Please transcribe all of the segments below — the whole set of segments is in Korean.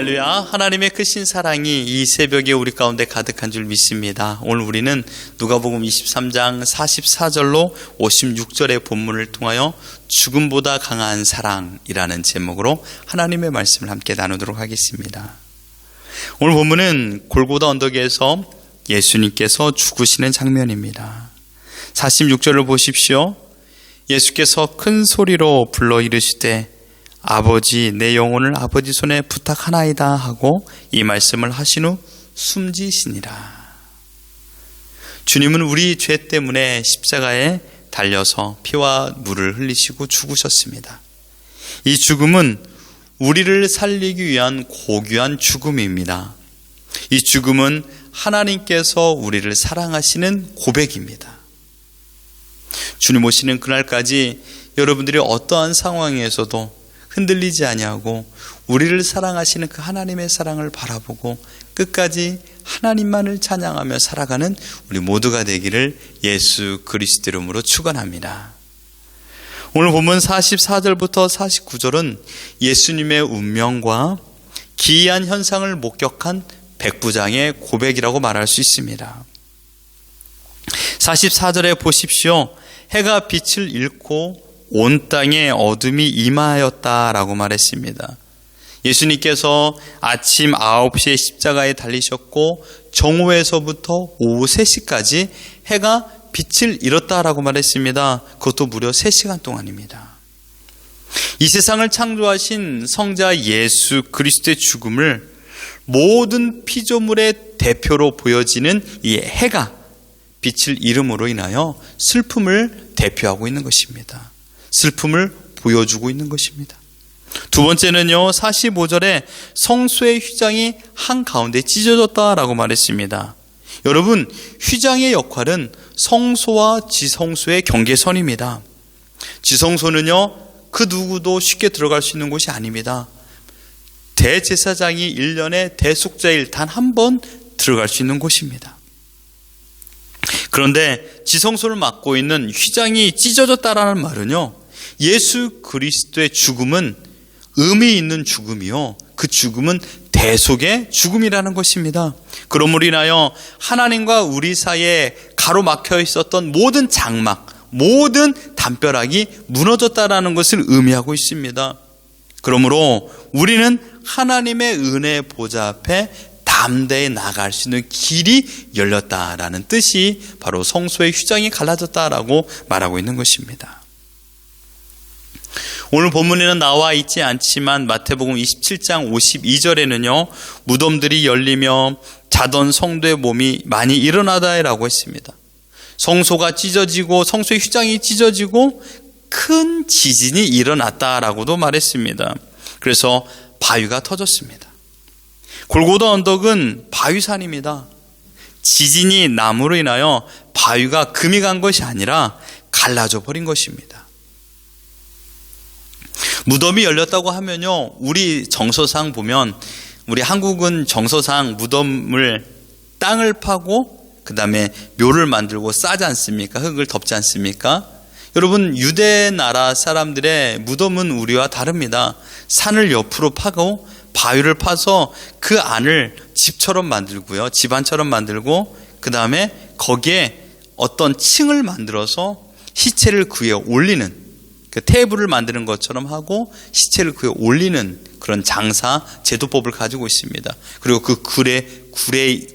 할렐루야. 하나님의 크신 사랑이 이 새벽에 우리 가운데 가득한 줄 믿습니다. 오늘 우리는 누가복음 23장 44절로 56절의 본문을 통하여 죽음보다 강한 사랑이라는 제목으로 하나님의 말씀을 함께 나누도록 하겠습니다. 오늘 본문은 골고다 언덕에서 예수님께서 죽으시는 장면입니다. 46절을 보십시오. 예수께서 큰 소리로 불러 이르시되 아버지 내 영혼을 아버지 손에 부탁하나이다 하고 이 말씀을 하신 후 숨지시니라. 주님은 우리 죄 때문에 십자가에 달려서 피와 물을 흘리시고 죽으셨습니다. 이 죽음은 우리를 살리기 위한 고귀한 죽음입니다. 이 죽음은 하나님께서 우리를 사랑하시는 고백입니다. 주님 오시는 그날까지 여러분들이 어떠한 상황에서도 흔들리지 아니하고 우리를 사랑하시는 그 하나님의 사랑을 바라보고 끝까지 하나님만을 찬양하며 살아가는 우리 모두가 되기를 예수 그리스도 이름으로 축원합니다. 오늘 본문 44절부터 49절은 예수님의 운명과 기이한 현상을 목격한 백부장의 고백이라고 말할 수 있습니다. 44절에 보십시오. 해가 빛을 잃고 온 땅에 어둠이 임하였다라고 말했습니다. 예수님께서 아침 9시에 십자가에 달리셨고 정오에서부터 오후 3시까지 해가 빛을 잃었다라고 말했습니다. 그것도 무려 3시간 동안입니다. 이 세상을 창조하신 성자 예수 그리스도의 죽음을 모든 피조물의 대표로 보여지는 이 해가 빛을 잃음으로 인하여 슬픔을 대표하고 있는 것입니다. 슬픔을 보여주고 있는 것입니다. 두 번째는요, 45절에 성소의 휘장이 한가운데 찢어졌다라고 말했습니다. 여러분, 휘장의 역할은 성소와 지성소의 경계선입니다. 지성소는요, 그 누구도 쉽게 들어갈 수 있는 곳이 아닙니다. 대제사장이 1년에 대속자일 단 한 번 들어갈 수 있는 곳입니다. 그런데 지성소를 맡고 있는 휘장이 찢어졌다라는 말은요, 예수 그리스도의 죽음은 의미 있는 죽음이요. 그 죽음은 대속의 죽음이라는 것입니다. 그러므로 인하여 하나님과 우리 사이에 가로막혀 있었던 모든 장막, 모든 담벼락이 무너졌다라는 것을 의미하고 있습니다. 그러므로 우리는 하나님의 은혜 보좌 앞에 담대히 나갈 수 있는 길이 열렸다라는 뜻이 바로 성소의 휘장이 갈라졌다라고 말하고 있는 것입니다. 오늘 본문에는 나와 있지 않지만 마태복음 27장 52절에는요, 무덤들이 열리며 자던 성도의 몸이 많이 일어나다라고 했습니다. 성소가 찢어지고 성소의 휘장이 찢어지고 큰 지진이 일어났다라고도 말했습니다. 그래서 바위가 터졌습니다. 골고다 언덕은 바위산입니다. 지진이 남으로 인하여 바위가 금이 간 것이 아니라 갈라져 버린 것입니다. 무덤이 열렸다고 하면요, 우리 정서상 보면 우리 한국은 정서상 무덤을 땅을 파고 그 다음에 묘를 만들고 싸지 않습니까? 흙을 덮지 않습니까? 여러분 유대 나라 사람들의 무덤은 우리와 다릅니다. 산을 옆으로 파고 바위를 파서 그 안을 집처럼 만들고요, 집안처럼 만들고 그 다음에 거기에 어떤 층을 만들어서 시체를 그에 올리는 그 테이블을 만드는 것처럼 하고 시체를 그에 올리는 그런 장사 제도법을 가지고 있습니다. 그리고 그 굴에 굴의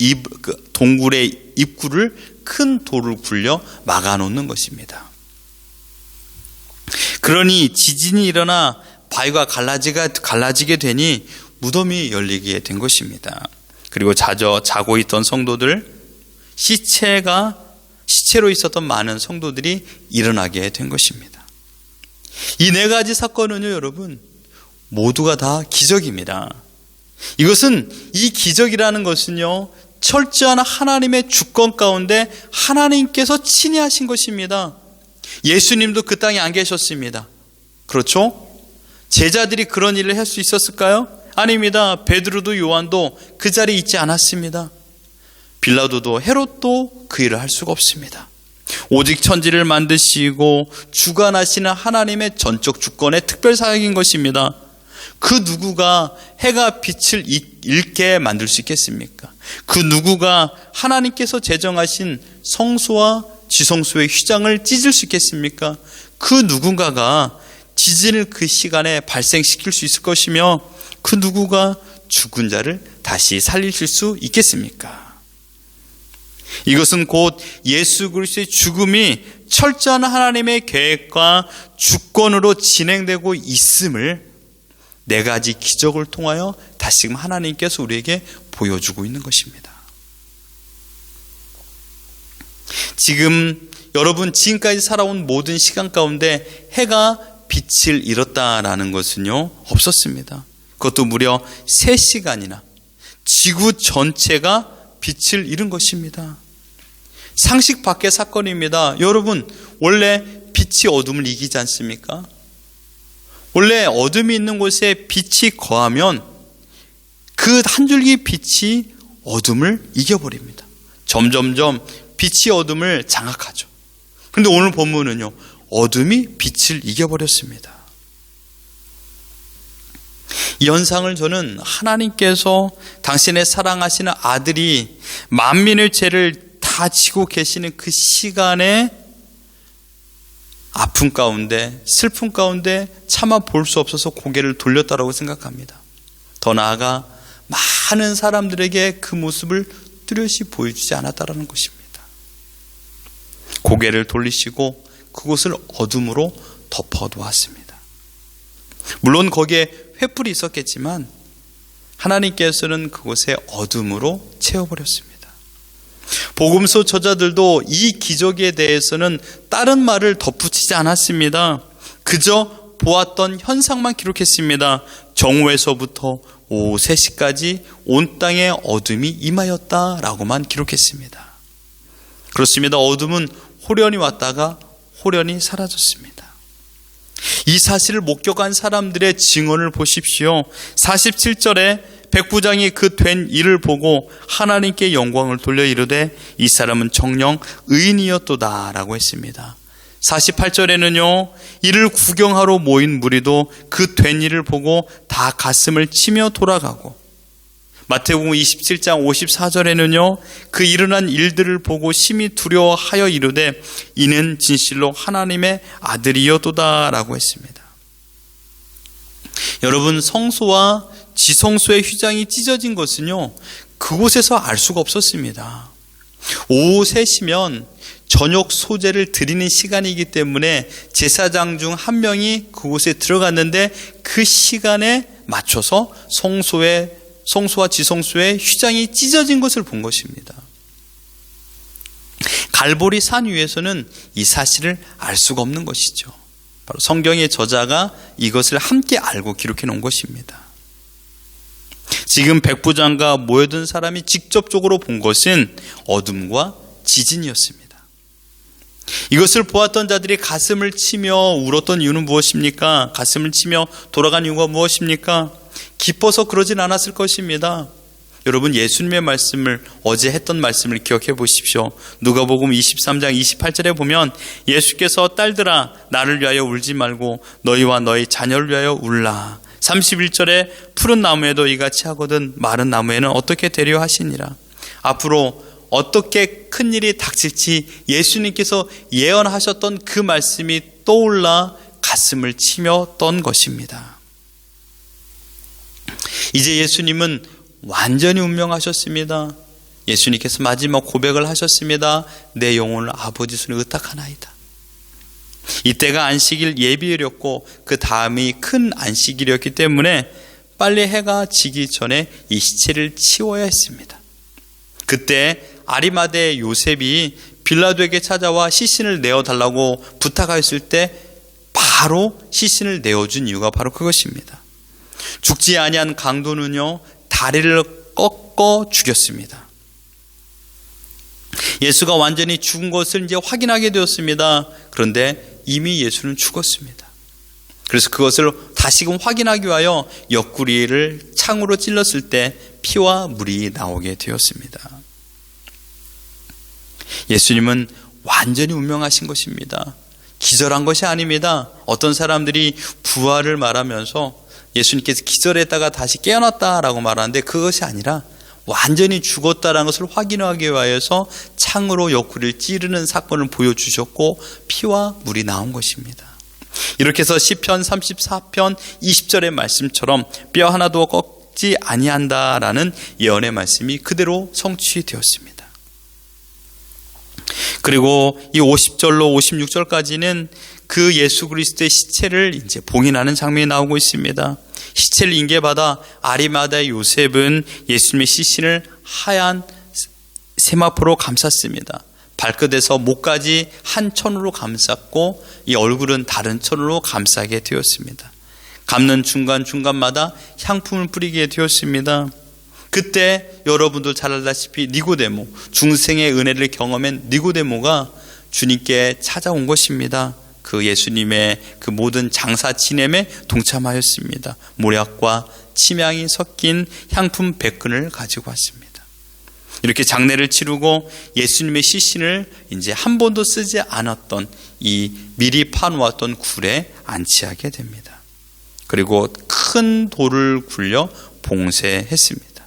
입, 그 동굴의 입구를 큰 돌을 굴려 막아놓는 것입니다. 그러니 지진이 일어나 바위가 갈라지가, 갈라지게 되니 무덤이 열리게 된 것입니다. 그리고 자저 자고 있던 성도들 시체가 시체로 있었던 많은 성도들이 일어나게 된 것입니다. 이 네 가지 사건은요, 여러분, 모두가 다 기적입니다. 이것은 이 기적이라는 것은요, 철저한 하나님의 주권 가운데 하나님께서 친히 하신 것입니다. 예수님도 그 땅에 안 계셨습니다. 그렇죠? 제자들이 그런 일을 할 수 있었을까요? 아닙니다. 베드로도 요한도 그 자리에 있지 않았습니다. 빌라도도 헤롯도 그 일을 할 수가 없습니다. 오직 천지를 만드시고 주관하시는 하나님의 전적 주권의 특별 사역인 것입니다. 그 누구가 해가 빛을 잃게 만들 수 있겠습니까? 그 누구가 하나님께서 제정하신 성소와 지성소의 휘장을 찢을 수 있겠습니까? 그 누군가가 지진을 그 시간에 발생시킬 수 있을 것이며 그 누구가 죽은 자를 다시 살리실 수 있겠습니까? 이것은 곧 예수 그리스도의 죽음이 철저한 하나님의 계획과 주권으로 진행되고 있음을 네 가지 기적을 통하여 다시금 하나님께서 우리에게 보여주고 있는 것입니다. 지금 여러분 지금까지 살아온 모든 시간 가운데 해가 빛을 잃었다라는 것은요 없었습니다. 그것도 무려 3시간이나 지구 전체가 빛을 잃은 것입니다. 상식 밖의 사건입니다. 여러분, 원래 빛이 어둠을 이기지 않습니까? 원래 어둠이 있는 곳에 빛이 거하면 그 한 줄기 빛이 어둠을 이겨버립니다. 점점점 빛이 어둠을 장악하죠. 그런데 오늘 본문은요, 어둠이 빛을 이겨버렸습니다. 이 현상을 저는 하나님께서 당신의 사랑하시는 아들이 만민의 죄를 다 지고 계시는 그 시간에 아픔 가운데 슬픔 가운데 차마 볼 수 없어서 고개를 돌렸다라고 생각합니다. 더 나아가 많은 사람들에게 그 모습을 뚜렷이 보여주지 않았다라는 것입니다. 고개를 돌리시고 그곳을 어둠으로 덮어 놓았습니다. 물론 거기에 횃불이 있었겠지만 하나님께서는 그곳에 어둠으로 채워버렸습니다. 복음서 저자들도 이 기적에 대해서는 다른 말을 덧붙이지 않았습니다. 그저 보았던 현상만 기록했습니다. 정오에서부터 오후 3시까지 온 땅에 어둠이 임하였다라고만 기록했습니다. 그렇습니다. 어둠은 호련히 왔다가 호련히 사라졌습니다. 이 사실을 목격한 사람들의 증언을 보십시오. 47절에 백부장이 그 된 일을 보고 하나님께 영광을 돌려 이르되 이 사람은 정령 의인이었도다라고 했습니다. 48절에는요, 이를 구경하러 모인 무리도 그 된 일을 보고 다 가슴을 치며 돌아가고, 마태복음 27장 54절에는요, 그 일어난 일들을 보고 심히 두려워하여 이르되 이는 진실로 하나님의 아들이었도다라고 했습니다. 여러분, 성소와 지성소의 휘장이 찢어진 것은요, 그곳에서 알 수가 없었습니다. 오후 3시면 저녁 소재를 드리는 시간이기 때문에 제사장 중 한 명이 그곳에 들어갔는데 그 시간에 맞춰서 성소의 성소와 지성소의 휘장이 찢어진 것을 본 것입니다. 갈보리 산 위에서는 이 사실을 알 수가 없는 것이죠. 바로 성경의 저자가 이것을 함께 알고 기록해 놓은 것입니다. 지금 백부장과 모여든 사람이 직접적으로 본 것은 어둠과 지진이었습니다. 이것을 보았던 자들이 가슴을 치며 울었던 이유는 무엇입니까? 가슴을 치며 돌아간 이유가 무엇입니까? 기뻐서 그러진 않았을 것입니다. 여러분 예수님의 말씀을 어제 했던 말씀을 기억해 보십시오. 누가복음 23장 28절에 보면 예수께서 딸들아 나를 위하여 울지 말고 너희와 너희 자녀를 위하여 울라. 31절에 푸른 나무에도 이같이 하거든 마른 나무에는 어떻게 되려 하시니라. 앞으로 어떻게 큰 일이 닥칠지 예수님께서 예언하셨던 그 말씀이 떠올라 가슴을 치며 떤 것입니다. 이제 예수님은 완전히 운명하셨습니다. 예수님께서 마지막 고백을 하셨습니다. 내 영혼을 아버지 손에 의탁하나이다. 이때가 안식일 예비일이었고 그 다음이 큰 안식일이었기 때문에 빨리 해가 지기 전에 이 시체를 치워야 했습니다. 그때 아리마대 요셉이 빌라도에게 찾아와 시신을 내어달라고 부탁하였을 때 바로 시신을 내어준 이유가 바로 그것입니다. 죽지 아니한 강도는요 다리를 꺾어 죽였습니다. 예수가 완전히 죽은 것을 이제 확인하게 되었습니다. 그런데 이미 예수는 죽었습니다. 그래서 그것을 다시금 확인하기 위하여 옆구리를 창으로 찔렀을 때 피와 물이 나오게 되었습니다. 예수님은 완전히 운명하신 것입니다. 기절한 것이 아닙니다. 어떤 사람들이 부활을 말하면서 예수님께서 기절했다가 다시 깨어났다라고 말하는데 그것이 아니라 완전히 죽었다라는 것을 확인하기 위하여서 창으로 옆구리를 찌르는 사건을 보여주셨고 피와 물이 나온 것입니다. 이렇게 해서 시편 34편 20절의 말씀처럼 뼈 하나도 꺾지 아니한다라는 예언의 말씀이 그대로 성취되었습니다. 그리고 이 50절로 56절까지는 그 예수 그리스도의 시체를 이제 봉인하는 장면이 나오고 있습니다. 시체를 인계받아 아리마다의 요셉은 예수님의 시신을 하얀 세마포로 감쌌습니다. 발끝에서 목까지 한 천으로 감쌌고 이 얼굴은 다른 천으로 감싸게 되었습니다. 감는 중간중간마다 향품을 뿌리게 되었습니다. 그때 여러분도 잘 알다시피 니고데모, 중생의 은혜를 경험한 니고데모가 주님께 찾아온 것입니다. 그 예수님의 그 모든 장사 지냄에 동참하였습니다. 모략과 침향이 섞인 향품 100근을 가지고 왔습니다. 이렇게 장례를 치르고 예수님의 시신을 이제 한 번도 쓰지 않았던 이 미리 파놓았던 굴에 안치하게 됩니다. 그리고 큰 돌을 굴려 봉쇄했습니다.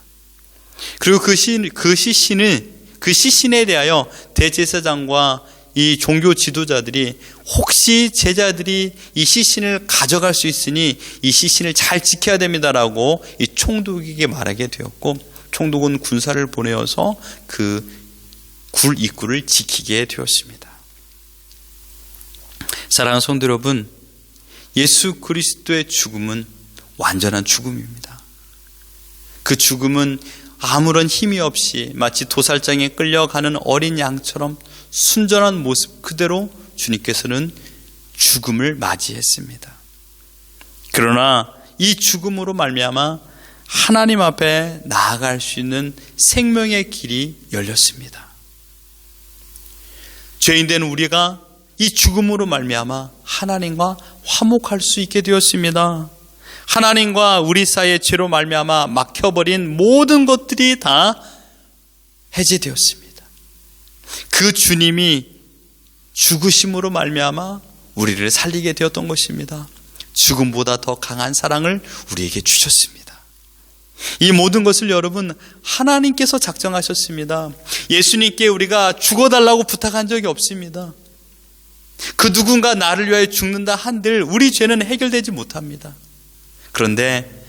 그리고 그, 시, 그 시신은 그 시신에 대하여 대제사장과 이 종교 지도자들이 혹시 제자들이 이 시신을 가져갈 수 있으니 이 시신을 잘 지켜야 됩니다라고 이 총독에게 말하게 되었고 총독은 군사를 보내어서 그 굴 입구를 지키게 되었습니다. 사랑하는 성도 여러분, 예수 그리스도의 죽음은 완전한 죽음입니다. 그 죽음은 아무런 힘이 없이 마치 도살장에 끌려가는 어린 양처럼 순전한 모습 그대로 주님께서는 죽음을 맞이했습니다. 그러나 이 죽음으로 말미암아 하나님 앞에 나아갈 수 있는 생명의 길이 열렸습니다. 죄인된 우리가 이 죽음으로 말미암아 하나님과 화목할 수 있게 되었습니다. 하나님과 우리 사이의 죄로 말미암아 막혀버린 모든 것들이 다 해제되었습니다. 그 주님이 죽으심으로 말미암아 우리를 살리게 되었던 것입니다. 죽음보다 더 강한 사랑을 우리에게 주셨습니다. 이 모든 것을 여러분 하나님께서 작정하셨습니다. 예수님께 우리가 죽어달라고 부탁한 적이 없습니다. 그 누군가 나를 위하여 죽는다 한들 우리 죄는 해결되지 못합니다. 그런데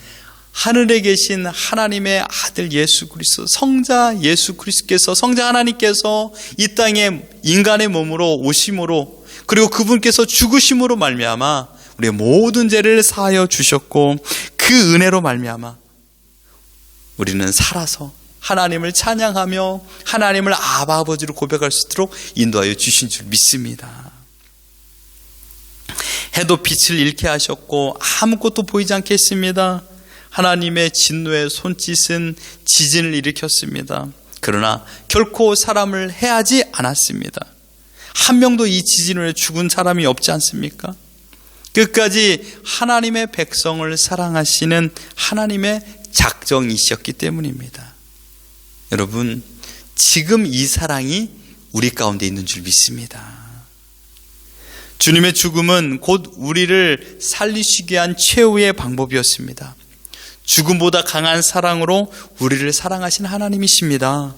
하늘에 계신 하나님의 아들 예수 그리스도 성자 예수 그리스도께서 성자 하나님께서 이 땅에 인간의 몸으로 오심으로 그리고 그분께서 죽으심으로 말미암아 우리의 모든 죄를 사하여 주셨고 그 은혜로 말미암아 우리는 살아서 하나님을 찬양하며 하나님을 아바 아버지로 고백할 수 있도록 인도하여 주신 줄 믿습니다. 해도 빛을 잃게 하셨고 아무것도 보이지 않게 했습니다. 하나님의 진노의 손짓은 지진을 일으켰습니다. 그러나 결코 사람을 해하지 않았습니다. 한 명도 이 지진으로 죽은 사람이 없지 않습니까? 끝까지 하나님의 백성을 사랑하시는 하나님의 작정이셨기 때문입니다. 여러분, 지금 이 사랑이 우리 가운데 있는 줄 믿습니다. 주님의 죽음은 곧 우리를 살리시게 한 최후의 방법이었습니다. 죽음보다 강한 사랑으로 우리를 사랑하신 하나님이십니다.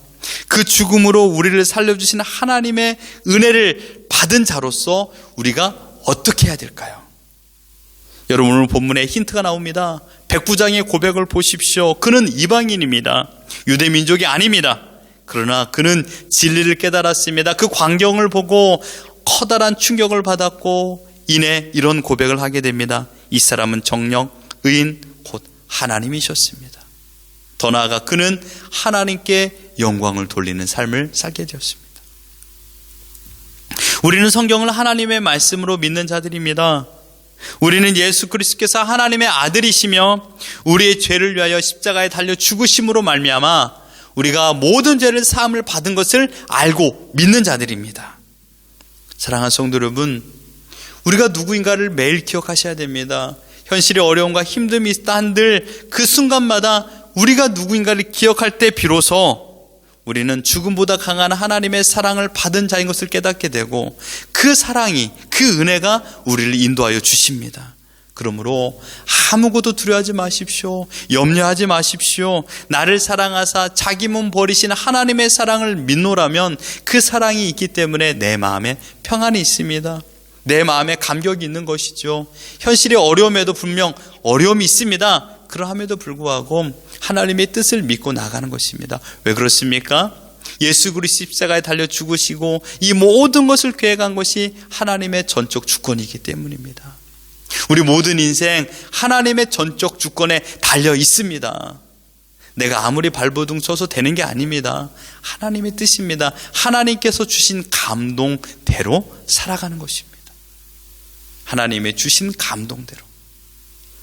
그 죽음으로 우리를 살려주신 하나님의 은혜를 받은 자로서 우리가 어떻게 해야 될까요? 여러분 오늘 본문에 힌트가 나옵니다. 백부장의 고백을 보십시오. 그는 이방인입니다. 유대 민족이 아닙니다. 그러나 그는 진리를 깨달았습니다. 그 광경을 보고 커다란 충격을 받았고 이내 이런 고백을 하게 됩니다. 이 사람은 정령 의인 곧 하나님이셨습니다. 더 나아가 그는 하나님께 영광을 돌리는 삶을 살게 되었습니다. 우리는 성경을 하나님의 말씀으로 믿는 자들입니다. 우리는 예수 그리스도께서 하나님의 아들이시며 우리의 죄를 위하여 십자가에 달려 죽으심으로 말미암아 우리가 모든 죄를 사함을 받은 것을 알고 믿는 자들입니다. 사랑하는 성도 여러분, 우리가 누구인가를 매일 기억하셔야 됩니다. 현실의 어려움과 힘듦이 있다 한들 그 순간마다 우리가 누구인가를 기억할 때 비로소 우리는 죽음보다 강한 하나님의 사랑을 받은 자인 것을 깨닫게 되고 그 사랑이 그 은혜가 우리를 인도하여 주십니다. 그러므로 아무것도 두려워하지 마십시오. 염려하지 마십시오. 나를 사랑하사 자기 몸 버리신 하나님의 사랑을 믿노라면 그 사랑이 있기 때문에 내 마음에 평안이 있습니다. 내 마음에 감격이 있는 것이죠. 현실의 어려움에도 분명 어려움이 있습니다. 그러함에도 불구하고 하나님의 뜻을 믿고 나가는 것입니다. 왜 그렇습니까? 예수 그리스도 십자가에 달려 죽으시고 이 모든 것을 계획한 것이 하나님의 전적 주권이기 때문입니다. 우리 모든 인생 하나님의 전적 주권에 달려 있습니다. 내가 아무리 발버둥 쳐서 되는 게 아닙니다. 하나님의 뜻입니다. 하나님께서 주신 감동대로 살아가는 것입니다. 하나님의 주신 감동대로.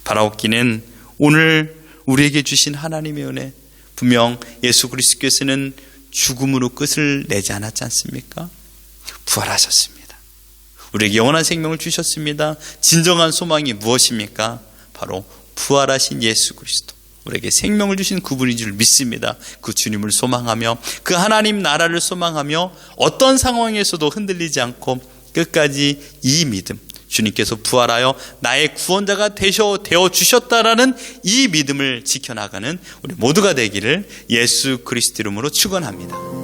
바라옵기는 오늘 우리에게 주신 하나님의 은혜, 분명 예수 그리스도께서는 죽음으로 끝을 내지 않았지 않습니까? 부활하셨습니다. 우리에게 영원한 생명을 주셨습니다. 진정한 소망이 무엇입니까? 바로 부활하신 예수 그리스도. 우리에게 생명을 주신 그분인 줄 믿습니다. 그 주님을 소망하며 그 하나님 나라를 소망하며 어떤 상황에서도 흔들리지 않고 끝까지 이 믿음, 주님께서 부활하여 나의 구원자가 되셔 되어 주셨다라는 이 믿음을 지켜나가는 우리 모두가 되기를 예수 그리스도 이름으로 축원합니다.